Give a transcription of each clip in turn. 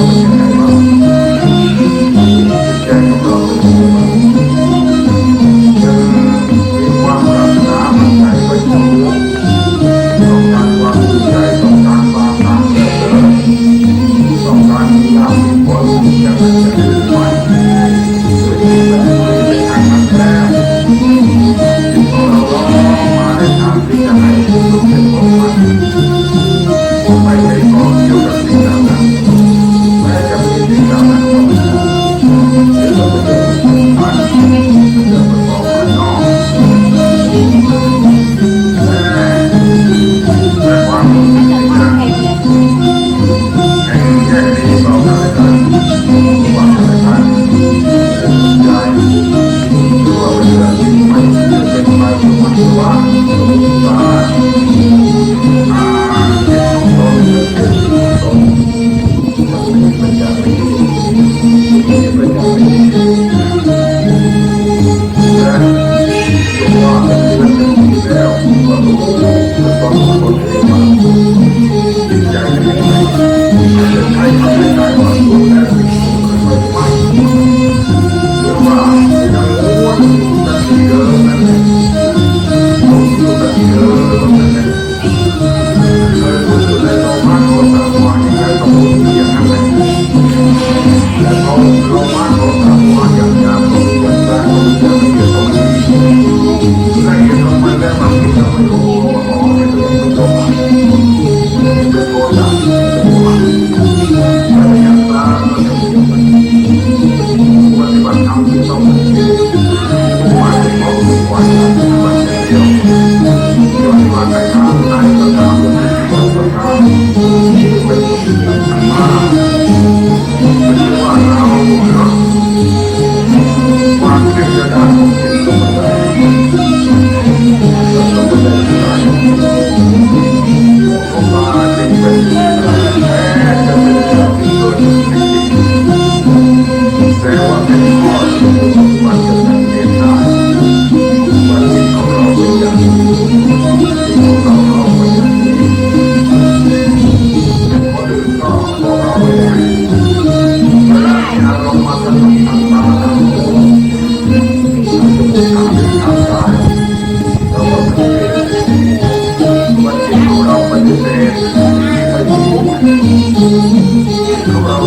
Lord.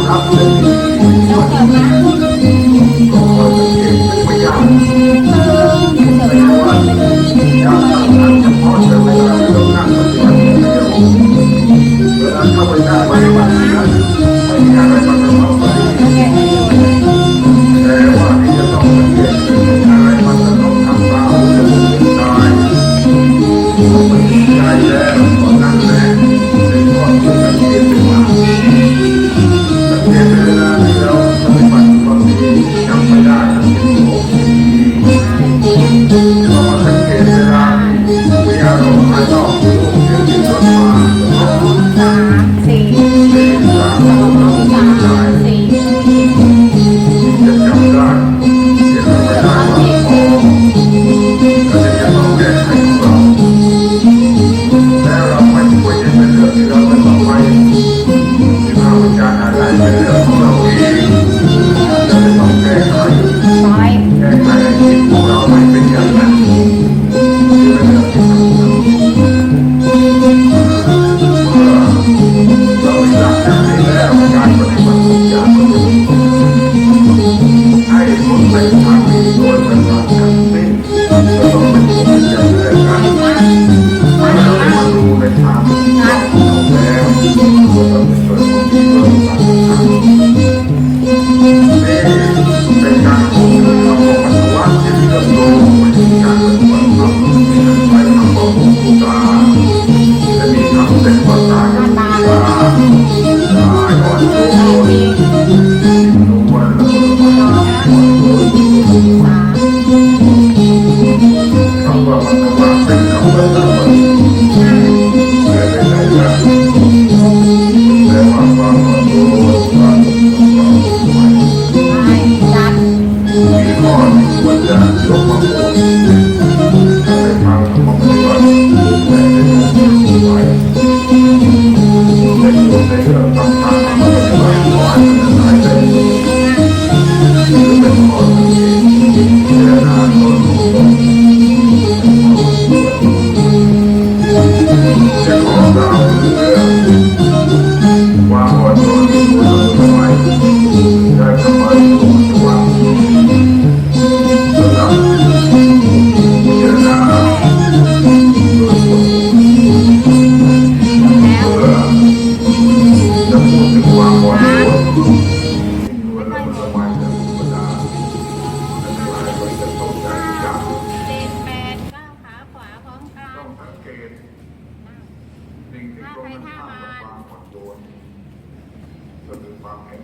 ตของเรารับ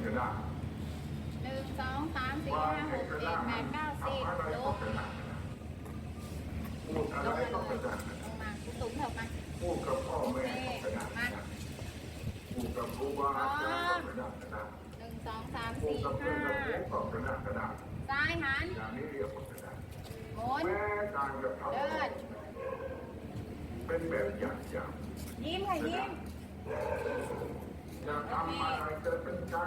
กระด้างหนึ่งสองสามสี่ความห้าหเห็นกกระเจ็ดด้างแปดเก้าสิบทำอะไรลก็งกระด้างพูดอะไรลงมาก็เลกระยด้างลงมาคุณตุ๋มเถอะมาพูดกับพ่อโอแม่เคก็กระด้างมาพูดกับครูบาอาจารย์ก็กระด้างกระด้างหนึ่งสองสามพูดสี่กับเพื่อห้านกับครูก็กระด้างกระด้างซ้ายหันอย่างนี้เรียกว่ากระด้างหมุนแม้การกระทำเดินเป็นแบบอย่างอย่างยิ้มค่ะยิ้มอย่าทำอะไรจะเป็นการ